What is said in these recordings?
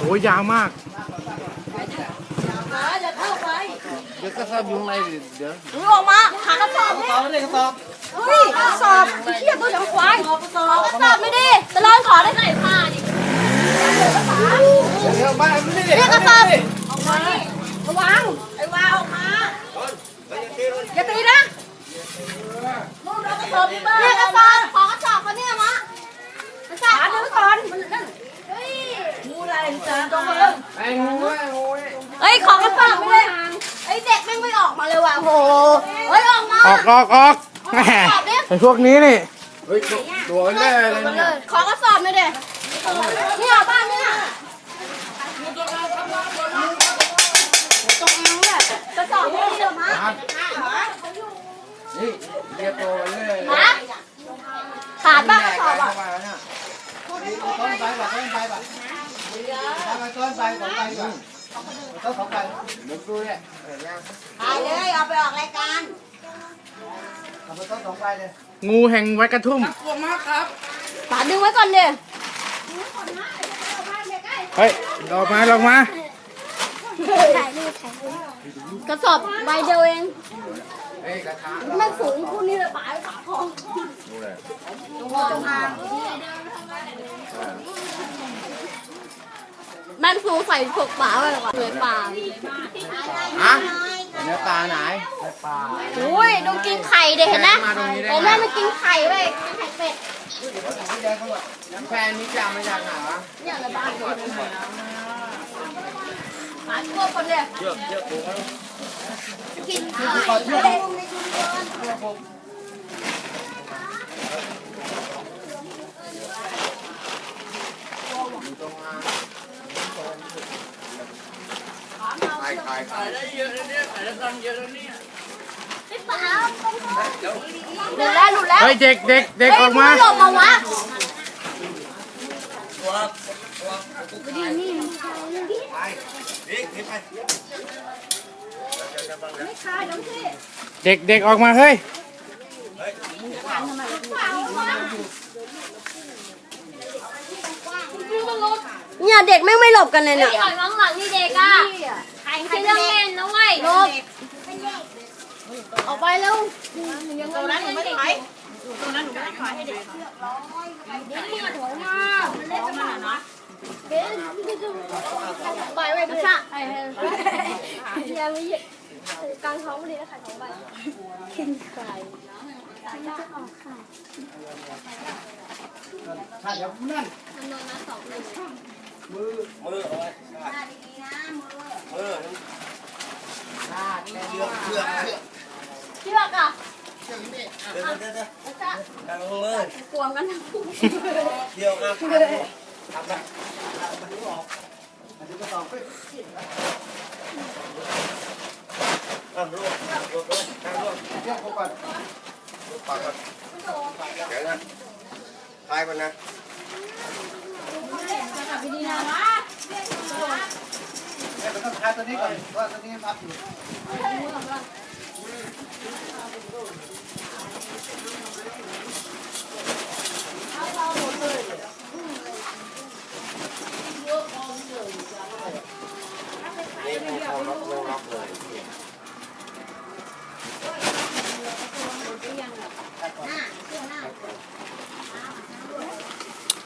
โอ้ยยาวมากจะเข้าไป เดี๋ยวก็เข้าอยู่ข้างในเดี๋ยวมึงออกมา หากระสอบนี่ตอบเลยกระสอบเฮ้ยกระสอบไอ้เหี้ยตัวอย่างควายกระสอบกระสอบไม่ดีจะลอนขอได้ไหนผ้าดิเดี๋ยวมาไม่ได้เรียกกระสอบออกมาดิระวังไอ้วาวออกมาอย่าตีนะมึงเอากระสอบที่บ้านเรียกกระสอบขอกระสอบเขาเนี่ยมะกระสอบหาดูก่อนเฮ้ยมูอะไรจ้าตรง มึงไอ้งูไอ้งูเฮ้ยขอกระสอบไม่ได้ไอ้เด็กแม่งไม่ออกมาเลยว่ะโหเฮ้ยออกมาออกออกออกแหมไอพวกนี้นี่เฮ้ยตัวแร่เลยเนี่ยขอกระสอบหน่อยเด็เนี่ยบ้านเนี่ยตรงนั้นเนี่ยกระสอบไม่ดีเหรอมะนี่เรียกตัวแร่ฮะขาดบ้างกระสอบอะต้นไปแบบต้นไป แบบไปต้นไปของไปก่อนต้นของไปเดี๋ยวดูเนี่ยเออยังไปเลยเอาไปออกรายการทำไปต้นของไปเลยงูแห่งวัดกระทุ่มป๋าดึงไว้ก่อนเดี๋ยเฮ้ยออกมาออกมา กระสอบใบเดียวเอง เฮ้ยกระทะมันสูงคู่นี้เลยป๋าไอ้ป๋าพอดูเลยตรงตรงทาง มันสูงใส่พวกป๋าไปหรอวะเลยป๋าฮะเนื้อปลาไหนเนื้อปลาอุ้ยดูกินไข่เด็เห็นนะมาตรงนี้ได้เห็นไหมมันกินไข่เว้ยกินไข่เป็ดแดงเขาบอกน้ำแพนนี่จะมาจากไหนวะเนี่ยเลยบ้านคนป๋าทั่วคนเนี่ายขายได้เยอะนะเนี่ยขายได้ตังค์เยอะแล้วเนี่ยพี่ป๋าหลุดแล้วหลุดแล้วเฮ้ยเด็กเด็กเด็กออกมาหลบมาวะตัวตัวกูดีคนี่นี่ไปไม่ขายเดี๋ยวพี่เด็กเด็กออกมาเฮ้ยเนี่ยเด็กไม่ไม่หลบกันเลยเนี่ยถอยมองหลังนี่เด็กอะ ใครใครเรื่องเล่นนะเว้ยหลบออกไปเร็วตัวนั้นหนูไม่ได้ขายตัวนั้นหนูไม่ได้ขายให้เด็กไปไว้ไม่ใช่เฮียไม่กลางท้องพอดีแล้วขายท้องใบกินไข่ถ้าเดี๋ยวนั่นมือ มือเอาไว้มือลาดเชือกเชือกเชือกเชือกอะเชือกนี่เดี๋ยวเดี๋ยวเดี๋ยวไม่ใช่ทางเลยกลัวกันทั้งคู่เดี๋ยวอะทำไปทำไปออกมันจะต่อไปอะรวบรวบเลยทางรวบเชือกก่อนรวบปากก่อนเดี๋ยวนะทายก่อนนะดีนะเดี๋ยวต้ องทายตัวนี้ก่อนว่าตัวนี้พับอยู่นี่เขาล็อกล็อกเลย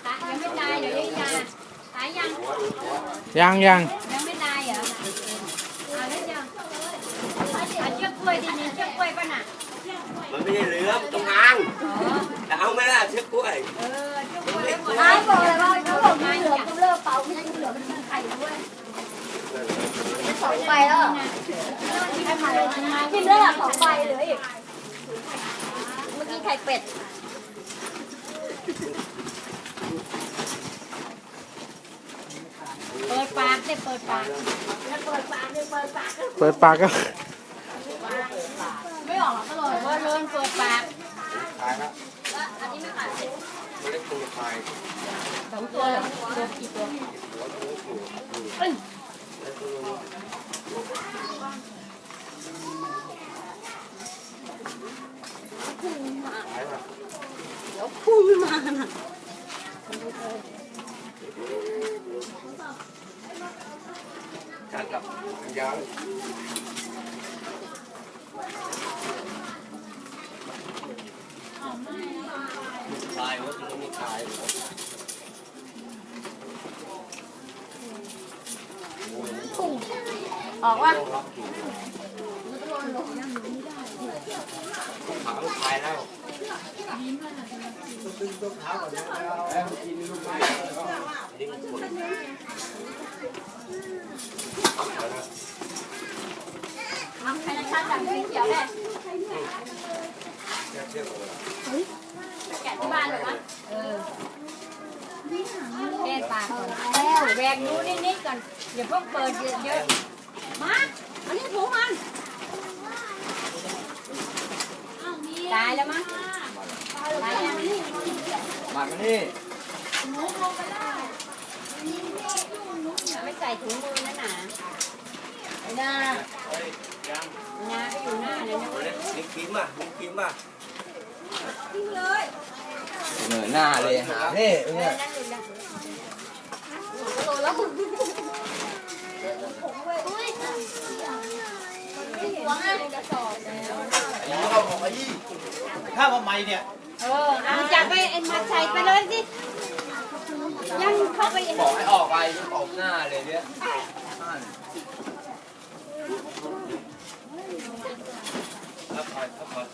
ขายยังไม่ตายเดี๋ยวยัง ชือกกล้วยดีนี่เชือกกล้วยป่ะน่ะมันไม่ใช่เหลือมตรงกลางแต่เอาไหมล่ะเชือกกล้วยเออเชือกกล้วยหมดน้าบอกเลยว่าเขาบอกมีเหลือมเลิกเป่าไม่ใช่เหลือมันกินไข่ด้วยสองใบแล้วกินได้หรอสองใบเหลืออีกเมื่อกี้ไข่เป็ดเปิดปากได้เปิดปากเปิดปากเลยเปิดปากเปิดปากก็ ไม่ออกหรอกก็เลย เปิดโลนเปิดปาก ตายแล้ว อันนี้ไม่ขาย ไม่ได้ ตัวตายสองตัวเหรอตัวกี่ตัวพุ่งมาน่ะชัดกับยังายว่าจะไม่ตายออกว่าขาไม่ตายแล้วทำใครจะชัดแบบสีเขียวแหละ เทียบกัน แกะที่บ้านเลยวะ เออแก้ปากก่อนแล้วแหว กดูนิดๆก่อนอย่าเพิ่งเปิดเยอะมาอันนี้ถุงมันๆตายแล้วมั้งตายยังมามานี่ไม่ใส่ถุงมือนะหนาไอ้น่างาก็อยู่หน้าเลยนะนี่กินป่ะนี่กินป่ะทิ้งเลยเหนือหน้าเลยหานี่เออเนี่ย บอยู่แล้วโตแล้วอุ้ยหวงอะกระสอบแล้วเข้าของไอ้ยี่ถ้าว่าไม่เนี่ย เออเอาจับไปเอ็นมาใส่ไปเลยสิ ยังเข้าไปบอกให้ออกไปออกหน้าเลยเนี่ยครับคอยครับคอย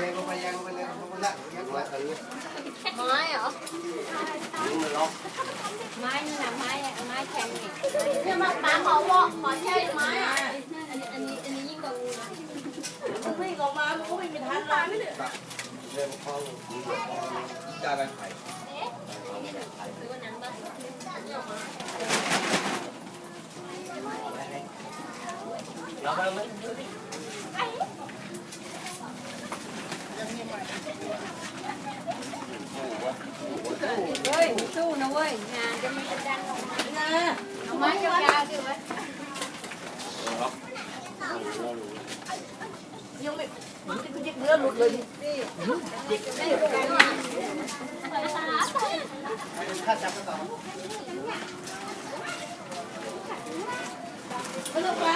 ยังไปยังไปเลยลงมาละยังมาเออ ไม้เหรอไม้นี่นะไม้ไม้แข็งนี่เนี่ยมาปาขอวอกขอแช่ไม้อะอันนี้อันนี้อันนี้ยิ่งกว่างูนะมันไม่ออกมามันก็ไม่มีทันตายไม่เหลือเรื่องข้องได้ไปไข่ล็อกแล้วไหม เฮ้ยสู้นะเว้ยงานจะมีกระดันออกมานะเอาไม้ยาวๆดิเว้ยล็อกยังไม่มันจะยิกเนื้อหลุดเลยดิถ้าจับก็ต่อไปลงไป